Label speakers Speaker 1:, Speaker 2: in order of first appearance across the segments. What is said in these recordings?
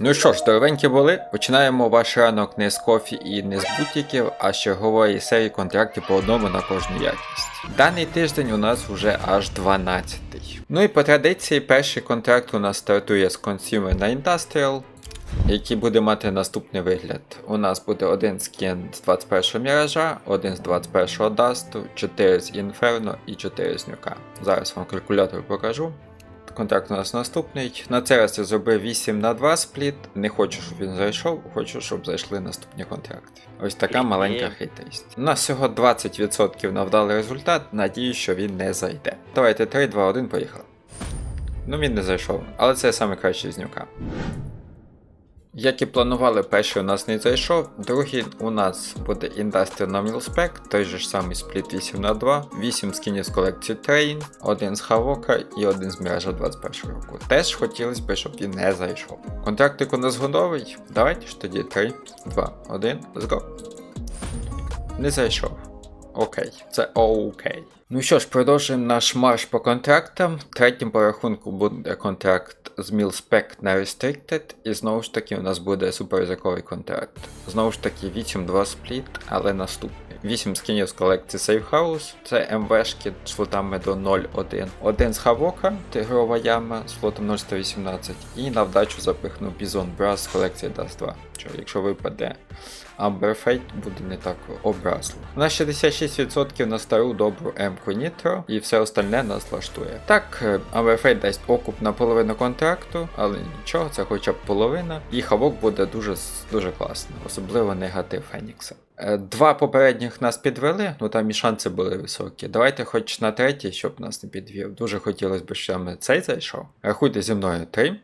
Speaker 1: Ну що ж, здоровенькі були. Починаємо ваш ранок не з кофі і не з бутіків, а з чергової серії контрактів по одному на кожну якість. Даний тиждень у нас вже аж 12-й. Ну і по традиції, перший контракт у нас стартує з Consumer на Industrial. Який буде мати наступний вигляд. У нас буде один скін з 21-го міража, один з 21-го Дасту, 4 з Інферно і 4 з Нюка. Зараз вам калькулятор покажу. Контракт у нас наступний. На цей раз я зробив 8 на 2 спліт. Не хочу, щоб він зайшов, хочу, щоб зайшли наступні контракти. Ось така маленька хитрість. У нас всього 20% на вдалий результат, надію, що він не зайде. Давайте 3, 2, 1, поїхали. Ну він не зайшов, але це найкраще з нюка. Як і планували, перший у нас не зайшов, другий у нас буде Industrial на Milspec, той же ж самий спліт 8 на 2 8 скінів з колекції Train, один з Хавока і один з Міража 21 року. Теж хотілося б, щоб він не зайшов. Контрактик у нас готовий. Давайте ж тоді 3, 2, 1, let's go. Не зайшов. Окей, це окей. Ну що ж, продовжуємо наш марш по контрактам. Третім по рахунку буде контракт з Milspec на Restricted, і знову ж таки у нас буде суперзаковий контракт. Знову ж таки 8-2 спліт, але наступний. 8 скінів з колекції House, це МВшки з флотами до 0.1. Один з Хавока, тигрова яма з флотом 018. І на вдачу запихну Bison Brass з колекції Dust 2. Що, якщо випаде Fate буде не так образливо. У нас 66% на стару добру М-ку Nitro, і все остальне нас влаштує. Так, Fate дасть окуп на половину контракту, але нічого, це хоча б половина. І хавок буде дуже дуже класно, особливо негатив Фенікса. Е, Два попередніх нас підвели, ну там і шанси були високі. Давайте хоч на третій, щоб нас не підвів. Дуже хотілося б, щоб цей зайшов. Рахуйте зі мною 3,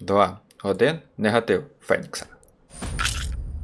Speaker 1: 2, 1, негатив Фенікса.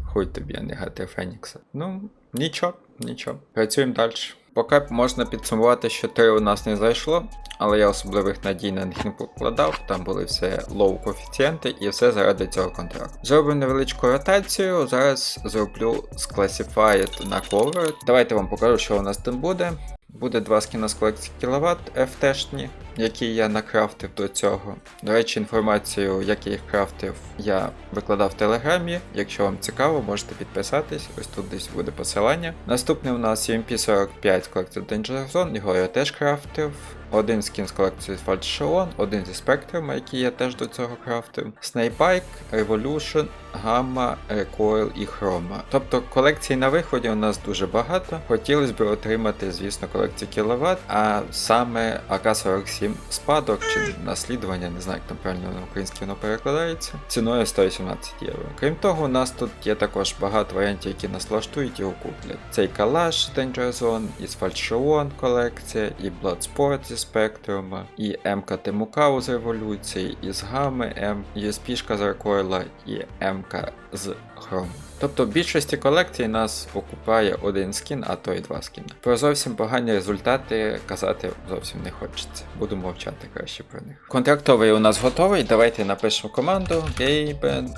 Speaker 1: Хуй тобі, негатив Фенікса. Ну, нічого, нічого. Працюємо далі. Поки можна підсумувати, що 3 у нас не зайшло, але я особливих надій на них не покладав, там були все лоу коефіцієнти і все заради цього контракту. Зробив невеличку ротацію, зараз зроблю з Classified на cover. Давайте вам покажу, що у нас там буде. Буде два скіна з колекції кіловат FT-шні, які я накрафтив до цього. До речі, інформацію, як я їх крафтив, я викладав в телеграмі. Якщо вам цікаво, можете підписатись. Ось тут десь буде посилання. Наступний у нас UMP45 Collected Danger Zone, його я теж крафтив. Один скін з колекції Фальшеон, один зі спектрами, який я теж до цього крафтив. Snakebike, Revolution, Gamma, Recoil і Chroma. Тобто колекцій на виході у нас дуже багато. Хотілося б отримати, звісно, колекцію кіловат, а саме АК-47 спадок чи наслідування, не знаю, як там правильно на українській воно перекладається, ціною 118 євро. Крім того, у нас тут є також багато варіантів, які нас влаштують і окуплять. Цей калаш Danger Zone, із Фальшеон колекція, і Bloodsport зі спектрума, і МК Тимукау з революції, і з Гами М, SP-шка з Аркойла, і МК з Хрому. Тобто в більшості колекцій нас окупає один скін, а то й два скіни. Про зовсім погані результати казати зовсім не хочеться. Буду мовчати краще про них. Контрактовий у нас готовий. Давайте напишемо команду Gaben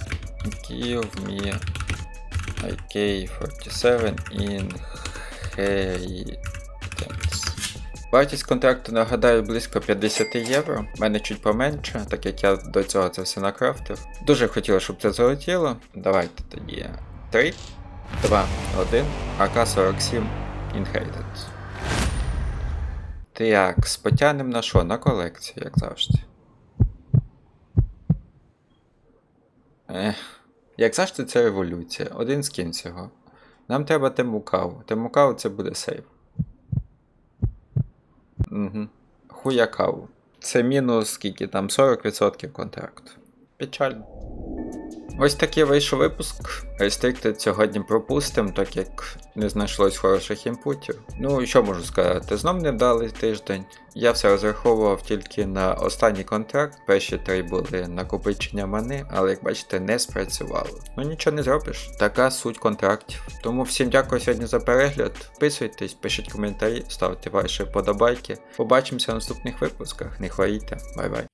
Speaker 1: give me IK47 inheritance. Вартість контракту, нагадаю, близько 50 євро. У мене чуть поменше, так як я до цього це все накрафтив. Дуже хотіло, щоб це залетіло. Давайте тоді 3, 2, 1, АК-47 Inheritance. Так, спотянем на що? На колекцію, як завжди. Ех, як завжди, це революція. Один скін всього. Нам треба Темукаву. Темукаву це буде сейв. Угу. Хуякаву. Це мінус скільки там 40% контракту. Печально. Ось такий вийшов випуск. Restricted сьогодні пропустим, так як не знайшлось хороших інпутів. Ну що можу сказати? Знов не вдалий тиждень. Я все розраховував тільки на останній контракт. Перші три були накопичення мани, але як бачите, не спрацювало. Ну нічого не зробиш. Така суть контрактів. Тому всім дякую сьогодні за перегляд. Підписуйтесь, пишіть коментарі, ставте ваші вподобайки. Побачимося в наступних випусках. Не хворійте. Бай-бай.